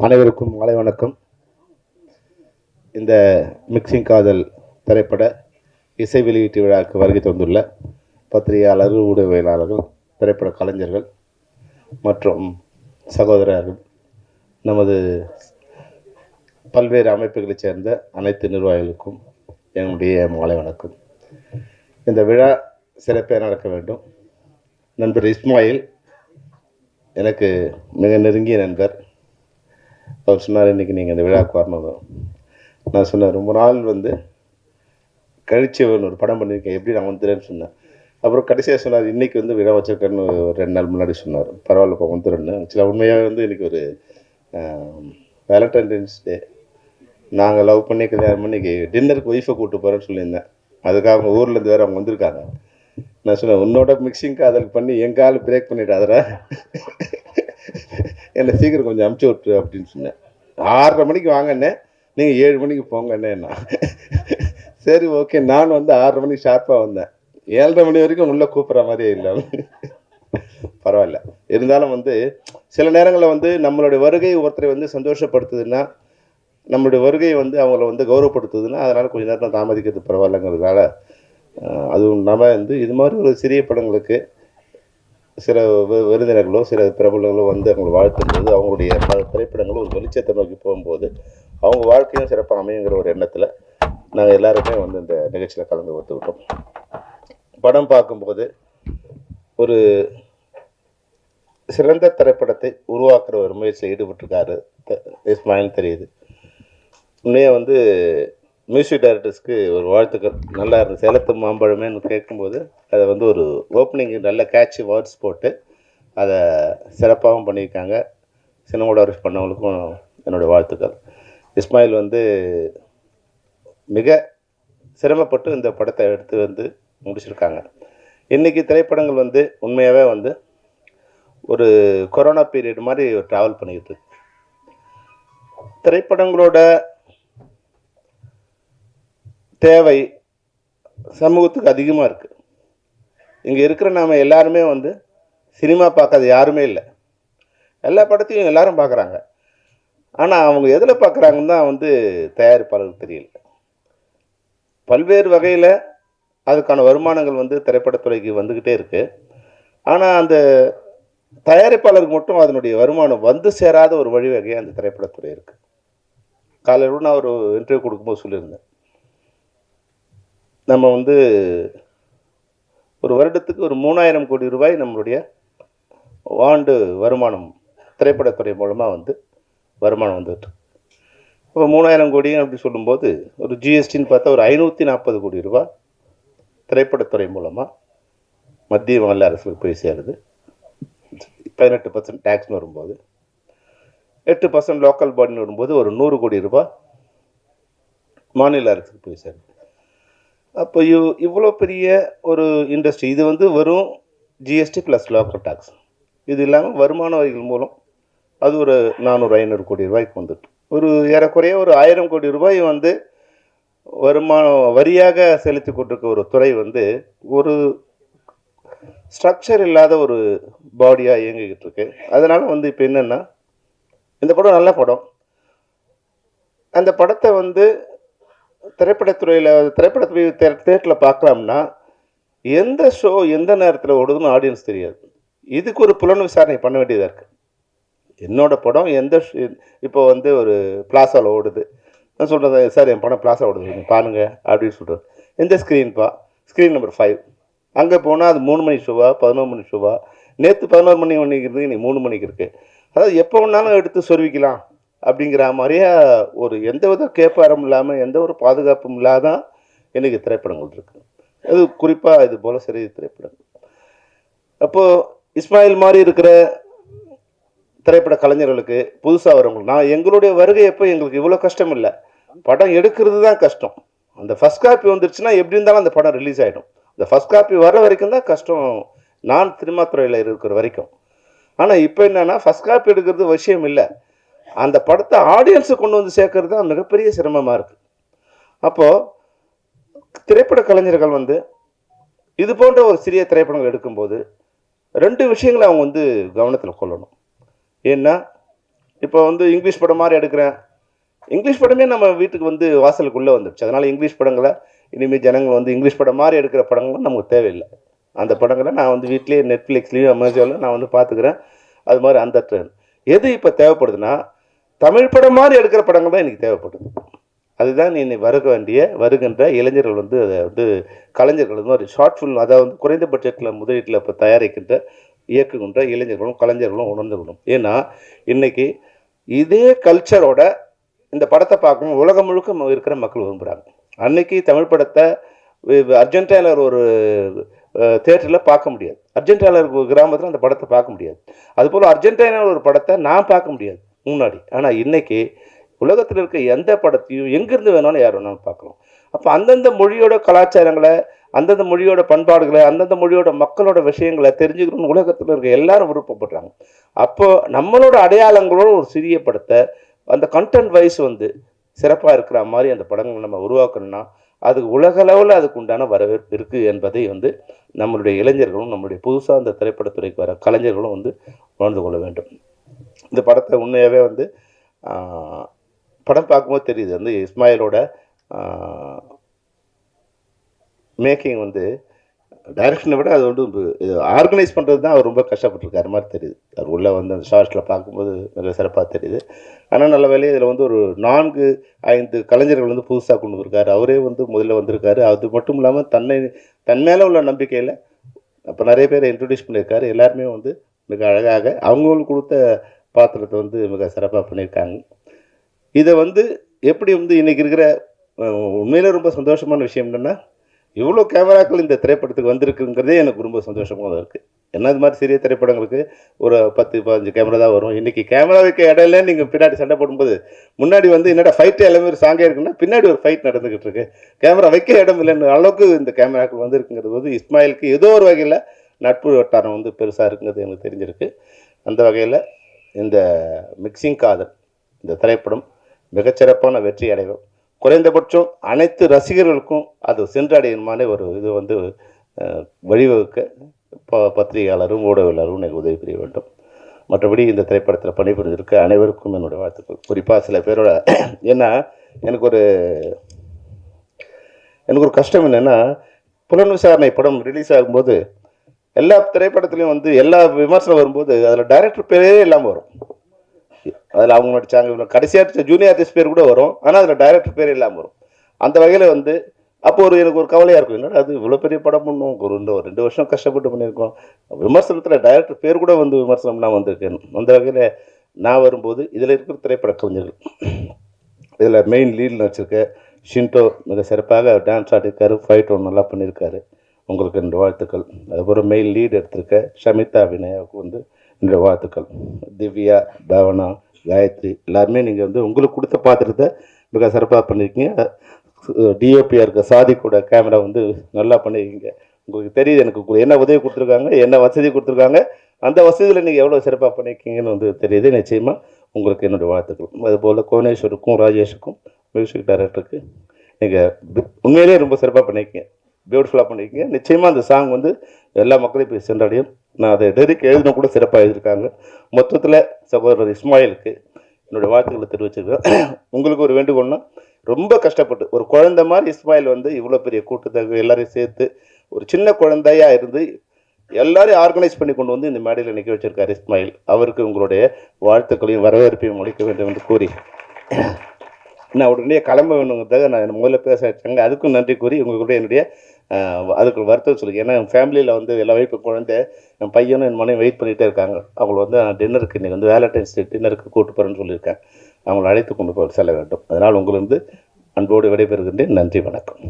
அனைவருக்கும் மாலை வணக்கம். இந்த மிக்சிங் காதல் திரைப்பட இசை வெளியீட்டு விழாவுக்கு வருகை தந்துள்ள பத்திரிகையாளர் ஊடகவியலாளர்கள் திரைப்பட கலைஞர்கள் மற்றும் சகோதரர்கள். நமது பல்வேறு அமைப்புகளைச் சேர்ந்த அனைத்து நிர்வாகிகளுக்கும் என்னுடைய மாலை வணக்கம். இந்த விழா சிறப்பாக நடக்க வேண்டும். நண்பர் இஸ்மாயில் எனக்கு மிக நெருங்கிய நண்பர். அவர் சொன்னார் இன்றைக்கி நீங்கள் அந்த விழாவுக்கு வரணும். நான் சொன்னேன் ரொம்ப நாள் வந்து கழிச்சவன் ஒரு படம் பண்ணியிருக்கேன். எப்படி நான் வந்துடுறேன்னு சொன்னேன். அப்புறம் கடைசியாக சொன்னார் இன்றைக்கி வந்து விழா வச்சிருக்கேன்னு ஒரு ரெண்டு நாள் முன்னாடி சொன்னார். பரவாயில்ல இப்போ ஆக்சுவலாக உண்மையாக வந்து இன்றைக்கி ஒரு வேலண்டைன்ஸ் டே நாங்கள் லவ் பண்ணி கல்யாணம் பண்ணி டின்னருக்கு ஒய்ஃபை கூப்பிட்டு போகிறேன்னு சொல்லியிருந்தேன். அதுக்காக அவங்க ஊர்லேருந்து வேறு அவங்க வந்திருக்காங்க. நான் சொன்னேன் உன்னோட மிக்சிங் காதல் பண்ணி என் பிரேக் பிரேக் அதில் என்னை சீக்கிரம் கொஞ்சம் அமுச்சு விட்ரு அப்படின்னு சொன்னேன். ஆறரை மணிக்கு வாங்கண்ணே. நீங்கள் ஏழு மணிக்கு போங்கண்ணே நான். சரி ஓகே நான் வந்து ஆறரை மணிக்கு ஷார்ப்பாக வந்தேன். ஏழரை மணி வரைக்கும் உள்ளே கூப்பிட்ற மாதிரியே இல்லை. பரவாயில்ல. இருந்தாலும் வந்து சில நேரங்களில் வந்து நம்மளுடைய வருகை ஒருத்தரை வந்து சந்தோஷப்படுத்துதுன்னா நம்மளுடைய வருகையை வந்து அவங்கள வந்து கௌரவப்படுத்துதுன்னா அதனால் கொஞ்ச நேரம் தாமதிக்கிறது பரவாயில்லங்கிறதுனால அதுவும் இல்லாமல் வந்து இது மாதிரி ஒரு சிறிய படங்களுக்கு சில விருந்தினர்களோ சில பிரபலங்களோ வந்து அவங்களை வாழ்த்தும்போது அவங்களுடைய பல திரைப்படங்களும் ஒரு வெளிச்சத்தை நோக்கி போகும்போது அவங்க வாழ்க்கையும் சிறப்பாக அமையுங்கிற ஒரு எண்ணத்தில் நாங்கள் எல்லாருமே வந்து இந்த நிகழ்ச்சியில் கலந்து ஒத்துக்கிட்டோம் படம் பார்க்கும்போது ஒரு சிறந்த திரைப்படத்தை உருவாக்குற ஒரு முயற்சியில் ஈடுபட்டிருக்காரு இஸ்மாயில் தெரியுது. உண்மையாக வந்து மியூசிக் டைரக்டர்ஸ்க்கு ஒரு வாழ்த்துக்கள். நல்லா இருந்தது சேலத்து மாம்பழமேன்னு கேட்கும்போது அதை வந்து ஒரு ஓப்பனிங் நல்ல கேட்சி வேர்ட்ஸ் போட்டு அதை சிறப்பாகவும் பண்ணியிருக்காங்க. சினிமாடோகிராஃபி பண்ணவங்களுக்கும் என்னுடைய வாழ்த்துக்கள். இஸ்மாயில் வந்து மிக சிரமப்பட்டு இந்த படத்தை எடுத்து வந்து முடிச்சிருக்காங்க. இன்றைக்கி திரைப்படங்கள் வந்து உண்மையாகவே வந்து ஒரு கொரோனா பீரியட் மாதிரி ட்ராவல் பண்ணிக்கிட்டு திரைப்படங்களோட தேவை சமூகத்துக்கு அதிகமாக இருக்குது இங்கே இருக்கிற நாம எல்லாருமே வந்து சினிமா பார்க்காத யாருமே இல்லை. எல்லா படத்தையும் எல்லாரும் பார்க்குறாங்க. ஆனால் அவங்க எதில் பார்க்குறாங்கன்னு தான் வந்து தயாரிப்பாளருக்கு தெரியல. பல்வேறு வகையில் அதுக்கான வருமானங்கள் வந்து திரைப்படத்துறைக்கு வந்துக்கிட்டே இருக்குது ஆனால் அந்த தயாரிப்பாளருக்கு மட்டும் அதனுடைய வருமானம் வந்து சேராத ஒரு வழிவகையாக அந்த திரைப்படத்துறை இருக்குது காலையில் நான் ஒரு இன்டர்வியூ கொடுக்கும்போது சொல்லியிருந்தேன். நம்ம வந்து ஒரு வருடத்துக்கு ஒரு மூணாயிரம் கோடி ரூபாய் நம்மளுடைய ஆண்டு வருமானம் திரைப்படத்துறை மூலமாக வந்து வருமானம் வந்துட்டு இப்போ மூணாயிரம் கோடி அப்படி சொல்லும்போது ஒரு ஜிஎஸ்டின்னு பார்த்தா ஒரு ஐநூற்றி நாற்பது கோடி ரூபா திரைப்படத்துறை மூலமாக மத்திய மாநில அரசுக்கு போய் சேருது. பதினெட்டு பர்சன்ட் டேக்ஸ்னு வரும்போது. எட்டு பர்சன்ட் லோக்கல் பாடின்னு வரும்போது ஒரு நூறு கோடி ரூபாய் மாநில அரசுக்கு போய் சேருது. அப்போ இவ் இவ்வளோ பெரிய ஒரு இண்டஸ்ட்ரி இது வந்து வெறும் ஜிஎஸ்டி ப்ளஸ் லோக்கல் டேக்ஸ் இது இல்லாமல் வருமான வரிகள் மூலம் அது ஒரு நானூறு ஐநூறு கோடி ரூபாய்க்கு வந்துட்டு. ஒரு ஏறக்குறைய ஒரு ஆயிரம் கோடி ரூபாய் வந்து வருமானம் வரியாக செலுத்தி கொண்டிருக்க ஒரு துறை வந்து ஒரு ஸ்ட்ரக்சர் இல்லாத ஒரு பாடியாக இயங்கிக்கிட்டு இருக்கு. அதனால் வந்து இப்போ என்னென்னா இந்த படம் நல்ல படம். அந்த படத்தை வந்து திரைப்படத்துறையில் திரைப்படத்துறை தேட்டரில் பார்க்கலாம்னா எந்த ஷோ எந்த நேரத்தில் ஓடுதுன்னு ஆடியன்ஸ் தெரியாது. இதுக்கு ஒரு புலன் விசாரணை பண்ண வேண்டியதாக இருக்குது என்னோட படம் எந்த இப்போ வந்து ஒரு பிளாசாவில் ஓடுது. நான் சொல்கிறது சார் என் படம் பிளாசா ஓடுது நீங்கள் பாருங்கள் அப்படின்னு சொல்கிறேன் எந்த ஸ்க்ரீன்ப்பா ஸ்க்ரீன் நம்பர் ஃபைவ் அங்கே போனால் அது மூணு மணி ஷோவா பதினோரு மணி ஷோவா நேற்று பதினோரு மணி மணிக்கு இருந்து நீ மூணு மணிக்கு இருக்குது அதாவது எப்போ வேணாலும் எடுத்து சொருவிக்கலாம் அப்படிங்கிற மாதிரியே ஒரு எந்த வித கேப்பாரம் இல்லாமல் எந்த ஒரு பாதுகாப்பும் இல்லாத இன்றைக்கி திரைப்படங்கள் இருக்குது அது குறிப்பாக இது போல் சரி திரைப்படங்கள் அப்போது இஸ்மாயில் மாதிரி இருக்கிற திரைப்பட கலைஞர்களுக்கு புதுசாக வரவங்க நான் எங்களுடைய வருகை எப்போ எங்களுக்கு இவ்வளோ கஷ்டம் இல்லை. படம் எடுக்கிறது தான் கஷ்டம். அந்த ஃபஸ்ட் காப்பி வந்துருச்சுன்னா எப்படி இருந்தாலும் அந்த படம் ரிலீஸ் ஆகிடும் அந்த ஃபஸ்ட் காப்பி வர வரைக்கும் தான் கஷ்டம். நான் சினிமா துறையில் இருக்கிற வரைக்கும். ஆனால் இப்போ என்னென்னா ஃபஸ்ட் காப்பி எடுக்கிறது விஷயம் இல்லை. அந்த படத்தை ஆடியன்ஸை கொண்டு வந்து சேர்க்கறது தான் மிகப்பெரிய சிரமமாக இருக்குது அப்போது திரைப்பட கலைஞர்கள் வந்து இது போன்ற ஒரு சிறிய திரைப்படங்கள் எடுக்கும்போது ரெண்டு விஷயங்களை அவங்க வந்து கவனத்தில் கொள்ளணும். ஏன்னா இப்போ வந்து இங்கிலீஷ் படம் மாதிரி எடுக்கிறேன். இங்கிலீஷ் படமே நம்ம வீட்டுக்கு வந்து வாசலுக்குள்ளே வந்துடுச்சு அதனால் இங்கிலீஷ் படங்களை இனிமேல் ஜனங்கள் வந்து இங்கிலீஷ் படம் மாதிரி எடுக்கிற படங்களும் நமக்கு தேவையில்லை. அந்த படங்களை நான் வந்து வீட்லேயே நெட்ஃப்ளிக்ஸ்லேயும் அமேசானில் நான் வந்து பார்த்துக்கிறேன். அது மாதிரி அந்த ட்ரெண்ட் எது இப்போ தேவைப்படுதுன்னா தமிழ் படம் மாதிரி எடுக்கிற படங்கள் தான் எனக்கு தேவைப்படுது. அதுதான் நீ வருக வேண்டிய வருகின்ற இளைஞர்கள் வந்து அதை வந்து கலைஞர்கள் வந்து ஒரு ஷார்ட் ஃபில்ம் அதாவது வந்து குறைந்த பட்ஜெட்டில் முதலீட்டில் இப்போ தயாரிக்கின்ற இயக்குகின்ற இளைஞர்களும் கலைஞர்களும் உணர்ந்துக்கணும் ஏன்னா இன்றைக்கி இதே கல்ச்சரோட இந்த படத்தை பார்க்கணும் உலகம் முழுக்க இருக்கிற மக்கள் விரும்புகிறாங்க அன்னைக்கு தமிழ் படத்தை அர்ஜென்டினாவில் ஒரு தேட்டரில் பார்க்க முடியாது. அர்ஜென்டினாவில் கிராமத்தில் அந்த படத்தை பார்க்க முடியாது. அதுபோல் அர்ஜென்டினாவில் ஒரு படத்தை நான் பார்க்க முடியாது. முன்னாடி. ஆனால் இன்னைக்கு உலகத்தில் இருக்க எந்த படத்தையும் எங்கேருந்து வேணாலும் யார் வேணாலும் பார்க்கலாம். அப்போ அந்தந்த மொழியோட கலாச்சாரங்களை அந்தந்த மொழியோட பண்பாடுகளை அந்தந்த மொழியோட மக்களோட விஷயங்களை தெரிஞ்சுக்கணும்னு உலகத்தில் இருக்க எல்லாரும் விருப்பப்படுறாங்க. அப்போது நம்மளோட அடையாளங்களோட ஒரு சிறிய படத்தை அந்த கண்டென்ட் வைஸ் வந்து சிறப்பாக இருக்கிற மாதிரி அந்த படங்களை நம்ம உருவாக்கணும்னா அதுக்கு உலகளவில் அதுக்கு உண்டான வரவேற்பு இருக்குது என்பதை வந்து நம்மளுடைய இளைஞர்களும் நம்மளுடைய புதுசாக அந்த திரைப்படத்துறைக்கு வர கலைஞர்களும் வந்து உணர்ந்து கொள்ள வேண்டும். இந்த படத்தை உண்மையாகவே வந்து படம் பார்க்கும்போது தெரியுது. வந்து இஸ்மாயிலோட மேக்கிங் வந்து டைரக்ஷனை விட அது வந்து ஆர்கனைஸ் பண்ணுறது தான் அவர் ரொம்ப கஷ்டப்பட்டிருக்காரு மாதிரி தெரியுது. அவர் உள்ளே வந்து அந்த ஷார்ட்ஸில் பார்க்கும்போது மிக சிறப்பாக தெரியுது. ஆனால் நல்ல வேலையை இதில் வந்து ஒரு நான்கு ஐந்து கலைஞர்கள் வந்து புதுசாக கொண்டு வந்திருக்காரு. அவரே வந்து முதல்ல வந்திருக்காரு. அது மட்டும் இல்லாமல் தன்னை தன் மேலே உள்ள நம்பிக்கையில் அப்போ நிறைய பேர் இன்ட்ரடியூஸ் பண்ணியிருக்காரு. எல்லாருமே வந்து மிக அழகாக அவங்களுக்கு கொடுத்த பாத்திரத்தை வந்து மிக சிறப்பாக பண்ணியிருக்காங்க. இதை வந்து எப்படி வந்து இன்றைக்கி இருக்கிற அஹ், உண்மையிலே ரொம்ப சந்தோஷமான விஷயம் என்னென்னா இவ்வளோ கேமராக்கள் இந்த திரைப்படத்துக்கு வந்திருக்குங்கிறதே எனக்கு ரொம்ப சந்தோஷமாக இருக்குது என்ன இது மாதிரி சிறிய திரைப்படங்களுக்கு ஒரு பத்து பதினஞ்சு கேமரா தான் வரும். இன்றைக்கி கேமரா வைக்க நீங்கள் பின்னாடி சண்டை போடும்போது முன்னாடி வந்து என்னடா ஃபைட்டு எல்லாமே ஒரு சாங்கே இருக்குன்னா பின்னாடி ஒரு ஃபைட் நடந்துக்கிட்டு இருக்கு. கேமரா வைக்க இடம் இல்லைன்ற அளவுக்கு இந்த கேமராக்கள் வந்திருக்குங்கிறது வந்து இஸ்மாயிலுக்கு ஏதோ ஒரு வகையில் நட்பு வட்டாரம் வந்து பெருசாக இருக்குங்கிறது எனக்கு தெரிஞ்சிருக்கு. அந்த வகையில் இந்த மிக்சிங் காதல் இந்த திரைப்படம் மிகச்சிறப்பான வெற்றி அடையும். குறைந்தபட்சம் அனைத்து ரசிகர்களுக்கும் அது சென்றடையணுமான ஒரு இது வந்து வழிவகுக்க ப பத்திரிகையாளரும் ஊடகவியலாளரும் எனக்கு உதவி புரிய வேண்டும். மற்றபடி இந்த திரைப்படத்தில் பணிபுரிஞ்சிருக்க அனைவருக்கும் என்னுடைய வாழ்த்துக்கள். குறிப்பாக சில பேரோட ஏன்னா எனக்கு ஒரு எனக்கு ஒரு கஷ்டம் என்னென்னா புலன் விசாரணை படம் ரிலீஸ் ஆகும்போது எல்லா திரைப்படத்துலையும் வந்து எல்லா விமர்சனம் வரும்போது அதில் டைரக்டர் பேரே இல்லாமல் வரும். அதில் அவங்க நடித்தாங்க கடைசியாக கடைசி ஆர்டிஸ்ட் ஜூனியர் ஆர்டிஸ்ட் பேர் கூட வரும். ஆனால் அதில் டைரக்டர் பேர் இல்லாமல் வரும். அந்த வகையில் வந்து அப்போ ஒரு எனக்கு ஒரு கவலையாக இருக்கும். என்னடா அது இவ்வளோ பெரிய படம் பண்ணும்? ஒரு ரெண்டு ரெண்டு வருஷம் கஷ்டப்பட்டு பண்ணியிருக்கோம். விமர்சனத்தில் டைரக்டர் பேர் கூட வந்து விமர்சனம்னா வந்திருக்கேன் அந்த வகையில் நான் வரும்போது இதில் இருக்கிற திரைப்பட கவிஞர்கள். இதில் மெயின் லீடில் வச்சுருக்க. ஷின்டோ மிக சிறப்பாக டான்ஸ் ஆடிருக்காரு ஃபைட் ஒன்று நல்லா பண்ணியிருக்காரு. உங்களுக்கு என்னுடைய வாழ்த்துக்கள். அதுக்கப்புறம் மெயின் லீட் எடுத்திருக்க ஷமிதா வினயாவுக்கு வந்து என்னுடைய வாழ்த்துக்கள். திவ்யா பாவனா காயத்ரி எல்லாருமே நீங்கள் வந்து உங்களுக்கு கொடுத்த பாத்திரத்தை மிக சிறப்பாக பண்ணியிருக்கீங்க டிஓபியாக இருக்க சாதிக்கோட கேமரா வந்து நல்லா பண்ணியிருக்கீங்க உங்களுக்கு தெரியுது எனக்கு என்ன உதவி கொடுத்துருக்காங்க என்ன வசதி கொடுத்துருக்காங்க அந்த வசதியில் நீங்கள் எவ்வளோ சிறப்பாக பண்ணியிருக்கீங்கன்னு வந்து தெரியுது. நிச்சயமாக உங்களுக்கு என்னுடைய வாழ்த்துக்கள். அதுபோல் கோனேஸ்வருக்கும் ராஜேஷுக்கும் மியூசிக் டைரக்டருக்கு நீங்கள் உண்மையிலேயே ரொம்ப சிறப்பாக பண்ணியிருக்கீங்க பியூட்டிஃபுல்லாக பண்ணியிருக்கீங்க நிச்சயமாக அந்த சாங் வந்து எல்லா மக்களையும் போய் சென்றடையும். நான் அதை டெரிக் எழுதின கூட சிறப்பாக எழுதியிருக்காங்க. மொத்தத்தில் சகோதரர் இஸ்மாயிலுக்கு என்னுடைய வாழ்த்துக்களை தெரிவிச்சிருக்கேன் உங்களுக்கு ஒரு வேண்டுகோள்னா ரொம்ப கஷ்டப்பட்டு ஒரு குழந்தை மாதிரி இஸ்மாயில் வந்து இவ்வளோ பெரிய கூட்டத்தை எல்லாரையும் சேர்த்து ஒரு சின்ன குழந்தையாக இருந்து எல்லாரையும் ஆர்கனைஸ் பண்ணி கொண்டு வந்து இந்த மேடையில் நிற்க வச்சிருக்காரு இஸ்மாயில். அவருக்கு உங்களுடைய வாழ்த்துக்களையும் வரவேற்பையும் முடிக்க வேண்டும் என்று கூறி. நான் உடனே கிளம்ப வேணுங்கிறதாக நான் முதல்ல பேச வச்சாங்க. அதுக்கும் நன்றி கூறி உங்களுடைய என்னுடைய அதுக்கு வருத்தம் சொல்லுங்கள் ஏன்னா என் ஃபேமிலியில் வந்து எல்லா இப்போ குழந்தை என் பையனும் என் மனைவி வெயிட் பண்ணிகிட்டே இருக்காங்க. அவங்கள வந்து நான் டின்னருக்கு இன்றைக்கி வந்து வேலண்டைன்ஸ் டே டின்னருக்கு கூட்டு போகிறேன்னு சொல்லியிருக்கேன். அவங்களை அழைத்து கொண்டு போய் செல்ல வேண்டும். அதனால் உங்களிருந்து அன்போடு விடைபெறுகின்றேன். நன்றி வணக்கம்.